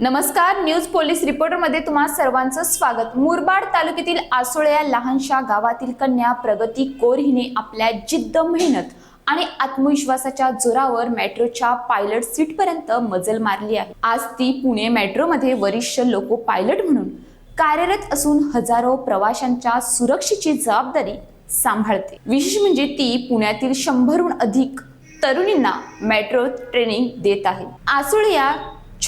नमस्कार news police रिपोर्टरमध्ये तुम्हा सर्वांचं स्वागत. मुरबाड तालुक्यातील आसोळे या लहानशा गावातील कन्या प्रगती कोर हिने आपल्या जिद्द मेहनत आणि आत्मविश्वासाच्या जोरावर मेट्रोच्या पायलट सीटपर्यंत मजल मारली आहे. आज ती पुणे मेट्रोमध्ये वरिष्ठ लोको पायलट म्हणून कार्यरत असून हजारो प्रवाशांच्या सुरक्षेची जबाबदारी सांभाळते. विशेष म्हणजे ती पुण्यातील शंभरहून अधिक तरुणींना मेट्रो ट्रेनिंग देत आहे. आसोळे या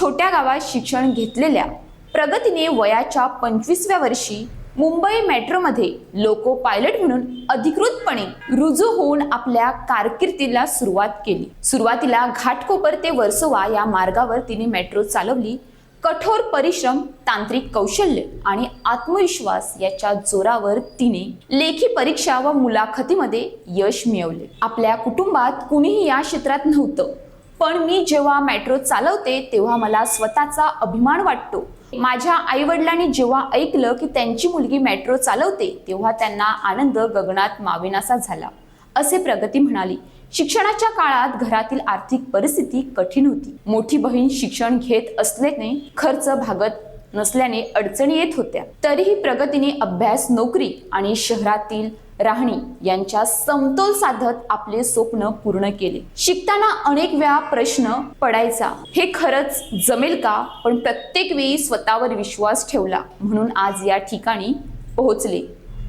छोट्या गावात शिक्षण घेतलेल्या प्रगतीने वयाच्या पंचवीसव्या वर्षी मुंबई मेट्रोमध्ये लोको पायलट म्हणून अधिकृतपणे रुजू होऊन आपल्या कारकिर्दीला सुरुवात केली. सुरुवातीला घाटकोपर ते वर्सोवा या मार्गावर तिने मेट्रो चालवली. कठोर परिश्रम तांत्रिक कौशल्य आणि आत्मविश्वास याच्या जोरावर तिने लेखी परीक्षा व मुलाखतीमध्ये यश मिळवले. आपल्या कुटुंबात कुणीही या क्षेत्रात नव्हतं. पण मी जेव्हा मेट्रो चालवते तेव्हा मला स्वतःचा अभिमान वाटतो. माझ्या आई वडिलांनी जेव्हा ऐकलं की त्यांची मुलगी मेट्रो चालवते तेव्हा त्यांना आनंद गगनात माविनासा झाला. असे प्रगती म्हणाली. शिक्षणाच्या काळात घरातील आर्थिक परिस्थिती कठीण होती. मोठी बहीण शिक्षण घेत असल्याने खर्च भागत नसल्याने अडचणी येत होत्या. तरीही प्रगतीने अभ्यास नोकरी आणि शहरातील राहणी यांच्या समतोल साधत आपले स्वप्न पूर्ण केले. शिकताना अनेक वेळा प्रश्न पडायचा हे खरंच जमेल का? पण प्रत्येक वेळी स्वतःवर विश्वास ठेवला. म्हणून आज या ठिकाणी पोहोचले.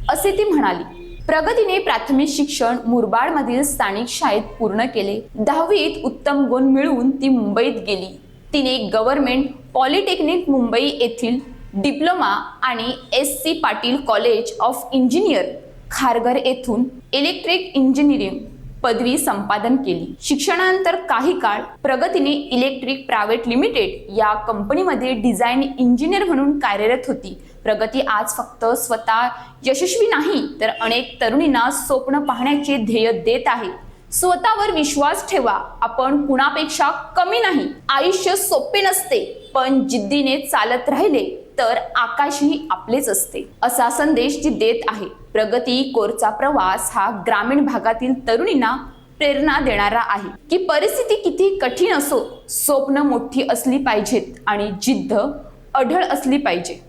असे ती म्हणाली प्रगतीने प्राथमिक शिक्षण मुरबाडमधील स्थानिक शाळेत पूर्ण केले. दहावीत उत्तम गुण मिळवून ती मुंबईत गेली. तिने गव्हर्नमेंट पॉलिटेक्निक मुंबई येथील डिप्लोमा आणि S C Patil college of engineer Kharghar येथून इलेक्ट्रिक इंजिनिअरिंग पदवी संपादन केली. शिक्षणानंतर काही काळ प्रगतीने इलेक्ट्रिक प्रायव्हेट लिमिटेड या कंपनीमध्ये डिझाईन इंजिनियर म्हणून कार्यरत होती. प्रगती आज फक्त स्वतः यशस्वी नाही तर अनेक तरुणींना स्वप्न पाहण्याचे ध्येय देत आहे. स्वतःवर विश्वास ठेवा. आपण कुणापेक्षा कमी नाही. आयुष्य सोपे नसते पण जिद्दीने चालत राहिले तर आकाशही आपलेच असते. असा संदेश जी देत आहे. प्रगती कोरचा प्रवास हा ग्रामीण भागातील तरुणींना प्रेरणा देणारा आहे. की परिस्थिती किती कठीण असो स्वप्न मोठी असली पाहिजेत आणि जिद्द अढळ असली पाहिजे.